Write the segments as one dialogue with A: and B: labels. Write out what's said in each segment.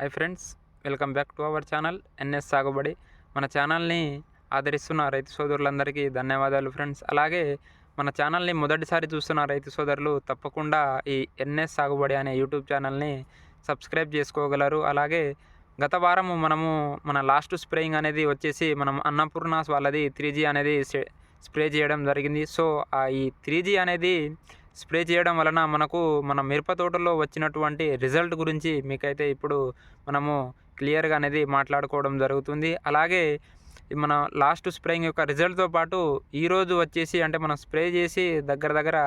A: Hi friends welcome back to our channel NS Sagubadi మన ఛానల్ని ఆదరిస్తున్న రైతు సోదరులందరికీ ధన్యవాదాలు ఫ్రెండ్స్ అలాగే మన ఛానల్ని మొదటిసారి చూస్తున్న రైతు సోదరులు తప్పకుండా ఈ ఎన్ఎస్ సాగుబడి అనే యూట్యూబ్ ఛానల్ని సబ్స్క్రైబ్ చేసుకోగలరు. అలాగే గత వారము మనము మన లాస్ట్ స్ప్రేయింగ్ అనేది వచ్చేసి మనం అన్నపూర్ణాస్ వాళ్ళది త్రీ జీ అనేది స్ప్రే- స్ప్రే చేయడం జరిగింది. సో ఆ ఈ త్రీ అనేది స్ప్రే చేయడం వలన మనకు మన మిరప తోటలో వచ్చినటువంటి రిజల్ట్ గురించి మీకైతే ఇప్పుడు మనము క్లియర్గా అనేది మాట్లాడుకోవడం జరుగుతుంది. అలాగే మన లాస్ట్ స్ప్రేయింగ్ యొక్క రిజల్ట్తో పాటు ఈరోజు వచ్చేసి అంటే మనం స్ప్రే చేసి దగ్గర దగ్గర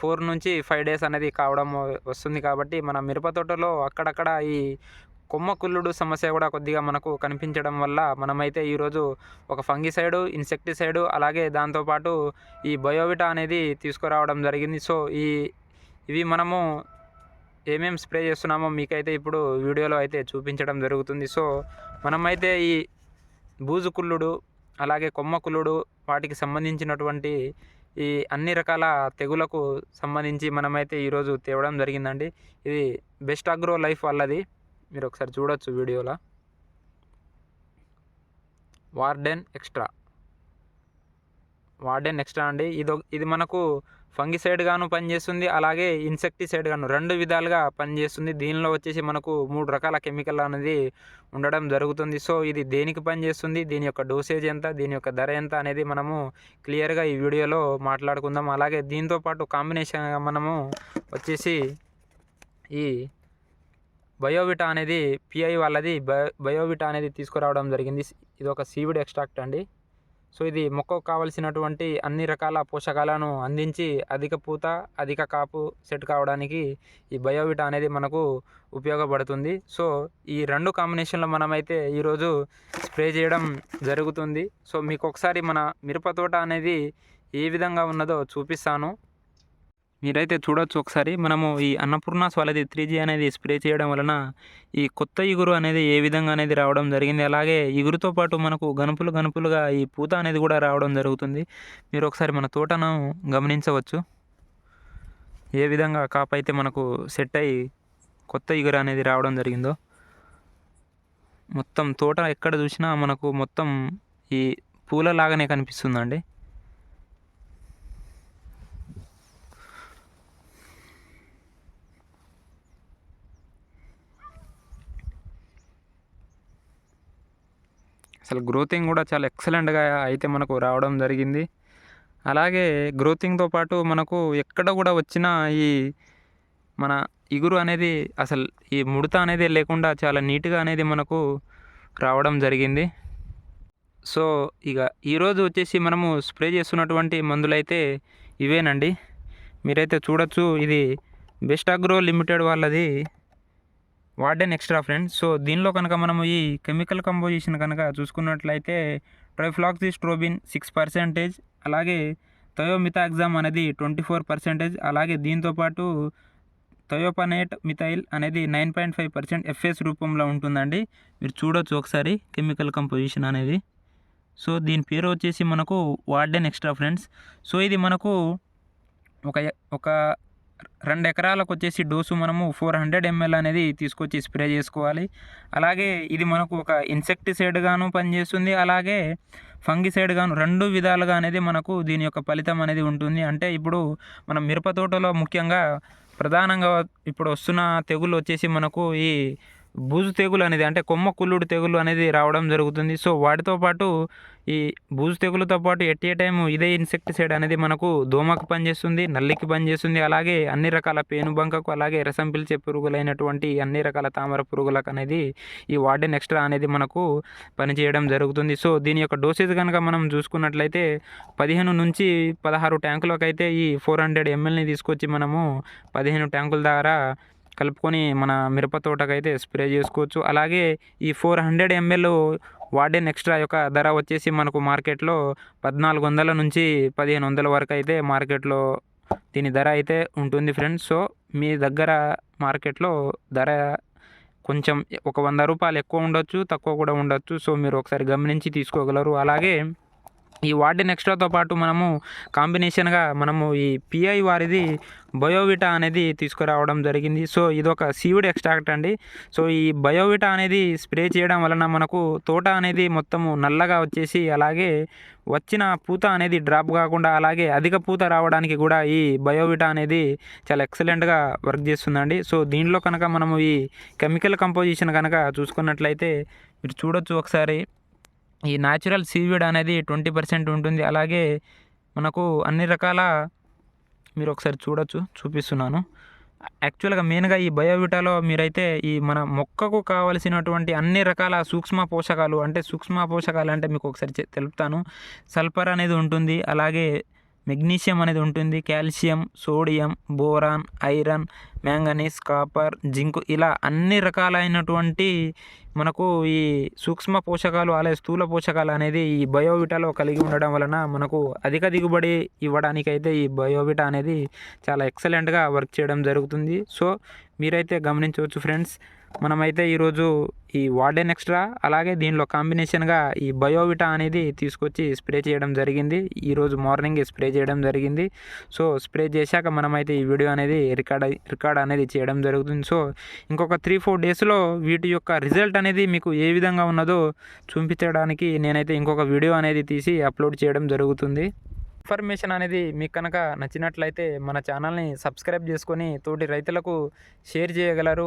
A: ఫోర్ నుంచి ఫైవ్ డేస్ అనేది కావడం వస్తుంది కాబట్టి మన మిరప తోటలో అక్కడక్కడ ఈ కొమ్మ కుల్లుడు సమస్య కూడా కొద్దిగా మనకు కనిపించడం వల్ల మనమైతే ఈరోజు ఒక ఫంగిసైడు ఇన్సెక్టిసైడు అలాగే దాంతోపాటు ఈ బయోవిటా అనేది తీసుకురావడం జరిగింది. సో ఈ ఇవి మనము ఏమేం స్ప్రే చేస్తున్నామో మీకైతే ఇప్పుడు వీడియోలో అయితే చూపించడం జరుగుతుంది. సో మనమైతే ఈ బూజు కుల్లుడు అలాగే కొమ్మ కుల్లుడు వాటికి సంబంధించినటువంటి ఈ అన్ని రకాల తెగులకు సంబంధించి మనమైతే ఈరోజు తేవడం జరిగిందండి. ఇది బెస్ట్ అగ్రో లైఫ్ వాళ్ళది మీరు ఒకసారి చూడొచ్చు వీడియోలో. Warden extra. వార్డెన్ ఎక్స్ట్రా అండి. ఇది ఇది మనకు ఫంగిసైడ్ గాను పనిచేస్తుంది అలాగే ఇన్సెక్టిసైడ్ గాను రెండు విధాలుగా పనిచేస్తుంది. దీనిలో వచ్చేసి మనకు మూడు రకాల కెమికల్ అనేది ఉండడం జరుగుతుంది. సో ఇది దేనికి పనిచేస్తుంది? దీని యొక్క డోసేజ్ ఎంత? దీని యొక్క ధర ఎంత? అనేది మనము క్లియర్గా ఈ వీడియోలో మాట్లాడుకుందాం. అలాగే దీంతో పాటు కాంబినేషన్గా మనము వచ్చేసి ఈ బయోవిటా అనేది పిఐ వాళ్ళది బయో బయోవిటా అనేది తీసుకురావడం జరిగింది. ఇది ఒక సీవిడ్ ఎక్స్ట్రాక్ట్ అండి. సో ఇది మొక్కకు కావలసినటువంటి అన్ని రకాల పోషకాలను అందించి అధిక పూత అధిక కాపు సెట్ కావడానికి ఈ బయోవిటా అనేది మనకు ఉపయోగపడుతుంది. సో ఈ రెండు కాంబినేషన్లో మనమైతే ఈరోజు స్ప్రే చేయడం జరుగుతుంది. సో మీకు ఒకసారి మన మిరప తోట అనేది ఏ విధంగా ఉన్నదో చూపిస్తాను. మీరైతే చూడొచ్చు ఒకసారి. మనము ఈ అన్నపూర్ణాస్ వాళ్ళది త్రీ జీ అనేది స్ప్రే చేయడం వలన ఈ కొత్త ఇగురు అనేది ఏ విధంగా అనేది రావడం జరిగింది. అలాగే ఇగురుతో పాటు మనకు గనుపులు గనుపులుగా ఈ పూత అనేది కూడా రావడం జరుగుతుంది. మీరు ఒకసారి మన తోటను గమనించవచ్చు. ఏ విధంగా కాపు అయితే మనకు సెట్ అయ్యి కొత్త ఇగురు అనేది రావడం జరిగిందో. మొత్తం తోట ఎక్కడ చూసినా మనకు మొత్తం ఈ పూల లాగానే కనిపిస్తుందండి. అసలు గ్రోతింగ్ కూడా చాలా ఎక్సలెంట్గా అయితే మనకు రావడం జరిగింది. అలాగే గ్రోతింగ్తో పాటు మనకు ఎక్కడ కూడా వచ్చిన ఈ మన ఇగురు అనేది అసలు ఈ ముడత అనేది లేకుండా చాలా నీట్గా అనేది మనకు రావడం జరిగింది. సో ఇక ఈరోజు వచ్చేసి మనము స్ప్రే చేస్తున్నటువంటి మందులైతే ఇవేనండి. మీరైతే చూడొచ్చు. ఇది బెస్ట్ అగ్రో లిమిటెడ్ వాళ్ళది వార్డెన్ ఎక్స్ట్రా ఫ్రెండ్స్ సో దీనిలో కనుక మనం ఈ కెమికల్ కంపోజిషన్ కనుక చూసుకున్నట్లయితే ట్రైఫ్లాక్సిస్ట్రోబిన్ సిక్స్ పర్సెంటేజ్ అలాగే థయోమిథాగ్జామ్ అనేది ట్వంటీ ఫోర్ పర్సెంటేజ్ అలాగే దీంతోపాటు థయోపనేట్ మిథైల్ అనేది nine point five percent FS రూపంలో ఉంటుందండి. మీరు చూడొచ్చు ఒకసారి కెమికల్ కంపోజిషన్ అనేది. సో దీని పేరు వచ్చేసి మనకు వార్డెన్ ఎక్స్ట్రా ఫ్రెండ్స్ సో ఇది మనకు ఒక ఒక రెండు ఎకరాలకు వచ్చేసి డోసు మనము ఫోర్ హండ్రెడ్ ఎంఎల్ అనేది తీసుకొచ్చి స్ప్రే చేసుకోవాలి. అలాగే ఇది మనకు ఒక ఇన్సెక్టిసైడ్గాను పనిచేస్తుంది. అలాగే ఫంగిసైడ్ గాను రెండు విధాలుగా అనేది మనకు దీని యొక్క ఫలితం అనేది ఉంటుంది. అంటే ఇప్పుడు మనం మిరప తోటలో ముఖ్యంగా ప్రధానంగా ఇప్పుడు వస్తున్న తెగులు వచ్చేసి మనకు ఈ బూజు తెగులు అనేది అంటే కొమ్మ కుళ్ళుడు తెగులు అనేది రావడం జరుగుతుంది. సో వాటితో పాటు ఈ బూజు తెగులుతో పాటు ఎట్ ఏ టైం ఇదే ఇన్సెక్టిసైడ్ అనేది మనకు దోమకు పనిచేస్తుంది నల్లికి పనిచేస్తుంది. అలాగే అన్ని రకాల పేనుబంకకు అలాగే రసం పిలిచే పురుగులైనటువంటి అన్ని రకాల తామర పురుగులకు అనేది ఈ వార్డెన్ ఎక్స్ట్రా అనేది మనకు పనిచేయడం జరుగుతుంది. సో దీని యొక్క డోసేజ్ కనుక మనం చూసుకున్నట్లయితే పదిహేను నుంచి పదహారు ట్యాంకులకు అయితే ఈ ఫోర్ హండ్రెడ్ ఎంఎల్ని తీసుకొచ్చి మనము పదిహేను ట్యాంకుల ద్వారా కలుపుకొని మన మిరప తోటకైతే స్ప్రే చేసుకోవచ్చు. అలాగే ఈ four hundred ml warden extra యొక్క ధర వచ్చేసి మనకు మార్కెట్లో పద్నాలుగు వందల నుంచి పదిహేను వందల వరకు అయితే మార్కెట్లో దీని ధర అయితే ఉంటుంది ఫ్రెండ్స్. సో మీ దగ్గర మార్కెట్లో ధర కొంచెం ఒక వంద రూపాయలు ఎక్కువ ఉండొచ్చు తక్కువ కూడా ఉండొచ్చు. సో మీరు ఒకసారి గమనించి తీసుకోగలరు. అలాగే ఈ వార్డిన్ ఎక్స్ట్రాతో పాటు మనము కాంబినేషన్గా మనము ఈ పిఐ వారిది బయోవిటా అనేది తీసుకురావడం జరిగింది. సో ఇది ఒక సీవుడ్ ఎక్స్ట్రాక్ట్ అండి. సో ఈ బయోవిటా అనేది స్ప్రే చేయడం వలన మనకు తోట అనేది మొత్తము నల్లగా వచ్చేసి అలాగే వచ్చిన పూత అనేది డ్రాప్ కాకుండా అలాగే అధిక పూత రావడానికి కూడా ఈ బయోవిటా అనేది చాలా ఎక్సలెంట్గా వర్క్ చేస్తుందండి. సో దీనిలో కనుక మనము ఈ కెమికల్ కంపోజిషన్ కనుక చూసుకున్నట్లయితే మీరు చూడొచ్చు ఒకసారి. ఈ న్యాచురల్ సీవీడ్ అనేది ట్వంటీ పర్సెంట్ ఉంటుంది. అలాగే మనకు అన్ని రకాల మీరు ఒకసారి చూడొచ్చు చూపిస్తున్నాను. యాక్చువల్గా మెయిన్గా ఈ బయోవిటాలో మీరైతే ఈ మన మొక్కకు కావలసినటువంటి అన్ని రకాల సూక్ష్మ పోషకాలు అంటే సూక్ష్మ పోషకాలు అంటే మీకు ఒకసారి తెలుపుతాను. సల్ఫర్ అనేది ఉంటుంది. అలాగే మెగ్నీషియం అనేది ఉంటుంది. Calcium sodium boron iron manganese copper zinc ఇలా అన్ని రకాలైనటువంటి మనకు ఈ సూక్ష్మ పోషకాలు అలాగే స్థూల పోషకాలు అనేది ఈ బయోవిటాలో కలిగి ఉండడం వలన మనకు అధిక దిగుబడి ఇవ్వడానికైతే ఈ బయోవిటా అనేది చాలా ఎక్సలెంట్గా వర్క్ చేయడం జరుగుతుంది. సో మీరైతే గమనించవచ్చు ఫ్రెండ్స్ మనమైతే ఈరోజు ఈ వార్డెన్ ఎక్స్ట్రా అలాగే దీనిలో కాంబినేషన్గా ఈ బయోవిటా అనేది తీసుకొచ్చి స్ప్రే చేయడం జరిగింది. ఈరోజు మార్నింగ్ స్ప్రే చేయడం జరిగింది. సో స్ప్రే చేశాక మనమైతే ఈ వీడియో అనేది రికార్డ్ రికార్డ్ అనేది చేయడం జరుగుతుంది. సో ఇంకొక త్రీ ఫోర్ డేస్లో వీటి యొక్క రిజల్ట్ అనేది మీకు ఏ విధంగా ఉన్నదో చూపించడానికి నేనైతే ఇంకొక వీడియో అనేది తీసి అప్లోడ్ చేయడం జరుగుతుంది. ఇన్ఫర్మేషన్ అనేది మీకు కనుక నచ్చినట్లయితే మన ఛానల్ని సబ్స్క్రైబ్ చేసుకొని తోటి రైతులకు షేర్ చేయగలరు.